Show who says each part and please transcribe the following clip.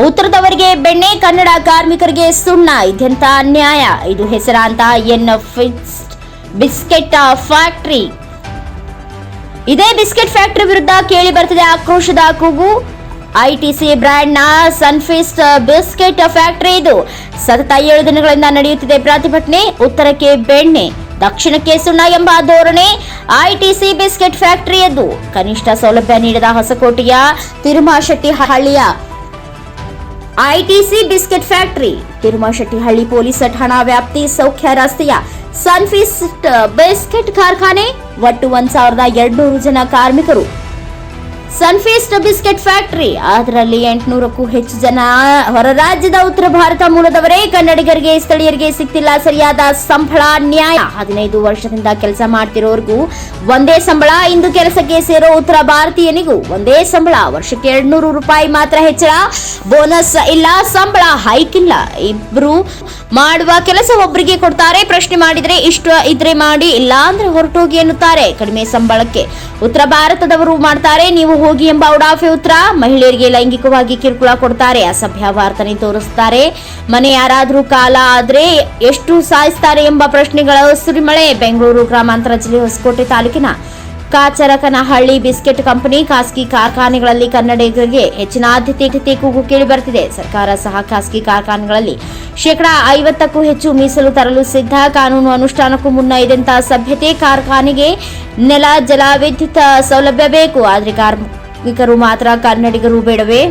Speaker 1: ಉತ್ತರದವರಿಗೆ ಬೆಣ್ಣೆ, ಕನ್ನಡ ಕಾರ್ಮಿಕರಿಗೆ ಸುಣ್ಣ ಇದೆಂತ ಅನ್ಯಾಯ ಇದು ಹೆಸರಾಂತ ಎನ್ ಬಿಸ್ಕೆಟ್ ಫ್ಯಾಕ್ಟರಿ. ಇದೇ ಬಿಸ್ಕೆಟ್ ಫ್ಯಾಕ್ಟರಿ ವಿರುದ್ಧ ಕೇಳಿ ಬರ್ತಿದೆ ಆಕ್ರೋಶದ ಕೂಗು. ಐಟಿಸಿ ಬ್ರ್ಯಾಂಡ್ನ ಸನ್ಫಿಸ್ಟ್ ಬಿಸ್ಕೆಟ್ ಫ್ಯಾಕ್ಟರಿ ಇದು. ಸತತ ಏಳು ದಿನಗಳಿಂದ ನಡೆಯುತ್ತಿದೆ ಪ್ರತಿಭಟನೆ. ಉತ್ತರಕ್ಕೆ ಬೆಣ್ಣೆ, ದಕ್ಷಿಣಕ್ಕೆ ಸುಣ್ಣ ಎಂಬ ಧೋರಣೆ. ಐಟಿಸಿ ಬಿಸ್ಕೆಟ್ ಫ್ಯಾಕ್ಟರಿಯದ್ದು ಕನಿಷ್ಠ ಸೌಲಭ್ಯ ನೀಡದ ಹೊಸಕೋಟೆಯ ತಿರುಮಾಶೆಟ್ಟಿ ಹಳ್ಳಿಯ ITC biscuit factory, Tirumashettihalli police ಠಾಣಾ ವ್ಯಾಪ್ತಿ ಸೌಖ್ಯ ರಸ್ತೆಯ ಸನ್ಫಿಸ್ಟ್ ಬಿಸ್ಕೆಟ್ ಕಾರ್ಖಾನೆ, ಒಟ್ಟು ಒಂದ್ ಸಾವಿರದ ಎರಡ್ನೂರು ಜನ ಕಾರ್ಮಿಕರು ಸನ್ಫೀಸ್ಟ್ ಬಿಸ್ಕೆಟ್ ಫ್ಯಾಕ್ಟರಿ ಅದರಲ್ಲಿ ಎಂಟುನೂರಕ್ಕೂ ಹೆಚ್ಚು ಜನ ಹೊರ ರಾಜ್ಯದ ಉತ್ತರ ಭಾರತ ಮೂಲದವರೇ ಕನ್ನಡಿಗರಿಗೆ, ಸ್ಥಳೀಯರಿಗೆ ಸಿಗ್ತಿಲ್ಲ. ಸರಿಯಾದ ಸಂಬಳ, ನ್ಯಾಯ. ಹದಿನೈದು ವರ್ಷದಿಂದ ಕೆಲಸ ಮಾಡ್ತಿರೋರಿಗೂ ಒಂದೇ ಸಂಬಳ, ಇಂದು ಕೆಲಸಕ್ಕೆ ಸೇರೋ ಉತ್ತರ ಭಾರತೀಯನಿಗೂ ಒಂದೇ ಸಂಬಳ. ವರ್ಷಕ್ಕೆ ಎರಡ್ನೂರು ರೂಪಾಯಿ ಮಾತ್ರ ಹೆಚ್ಚಳ. ಬೋನಸ್ ಇಲ್ಲ, ಸಂಬಳ ಹೈಕ್ ಇಲ್ಲ. ಇಬ್ರು ಮಾಡುವ ಕೆಲಸ ಒಬ್ಬರಿಗೆ ಕೊಡ್ತಾರೆ. ಪ್ರಶ್ನೆ ಮಾಡಿದ್ರೆ ಇಷ್ಟ ಇದ್ರೆ ಮಾಡಿ ಇಲ್ಲ ಅಂದ್ರೆ ಹೊರಟೋಗಿ ಎನ್ನುತ್ತಾರೆ. ಕಡಿಮೆ ಸಂಬಳಕ್ಕೆ ಉತ್ತರ ಭಾರತದವರು ಮಾಡ್ತಾರೆ. ನೀವು ಹೋಗಿ ಎಂಬ ಉಡಾಫೆ ಉತ್ತರ ಮಹಿಳೆಯರಿಗೆ ಲೈಂಗಿಕವಾಗಿ ಕಿರುಕುಳ ಕೊಡ್ತಾರೆ. ಅಸಭ್ಯ ವರ್ತನೆ ತೋರಿಸ್ತಾರೆ. ಮನೆ ಯಾರಾದರೂ ಕಾಲ ಆದ್ರೆ ಎಷ್ಟು ಸಾಯಿಸ್ತಾರೆ ಎಂಬ ಪ್ರಶ್ನೆಗಳ ಸುರಿಮಳೆ. ಬೆಂಗಳೂರು ಗ್ರಾಮಾಂತರ ಜಿಲ್ಲೆ ಹೊಸಕೋಟೆ ತಾಲೂಕಿನ ಕಾಚರಕನಹಳ್ಳಿ ಬಿಸ್ಕೆಟ್ ಕಂಪನಿ ಖಾಸಗಿ ಕಾರ್ಖಾನೆಗಳಲ್ಲಿ ಕನ್ನಡಿಗರಿಗೆ ಹೆಚ್ಚಿನ ಆದ್ಯತೆ ಕೂಗು ಕೇಳಿ ಬರ್ತಿದೆ ಸರ್ಕಾರ ಸಹ ಖಾಸಗಿ ಕಾರ್ಖಾನೆಗಳಲ್ಲಿ ಶೇಕಡಾ ಐವತ್ತಕ್ಕೂ ಹೆಚ್ಚು ಮೀಸಲು ತರಲು ಸಿದ್ಧ. ಕಾನೂನು ಅನುಷ್ಠಾನಕ್ಕೂ ಮುನ್ನ ಇದೆಂತ ಸಭ್ಯತೆ ಕಾರ್ಖಾನೆಗೆ ನೆಲ, ಜಲ, ವಿದ್ಯುತ್ ಸೌಲಭ್ಯ ಬೇಕು. ಆದರೆ ಕಾರ್ಮಿಕರು ಮಾತ್ರ ಕನ್ನಡಿಗರು ಬೇಡವೇ?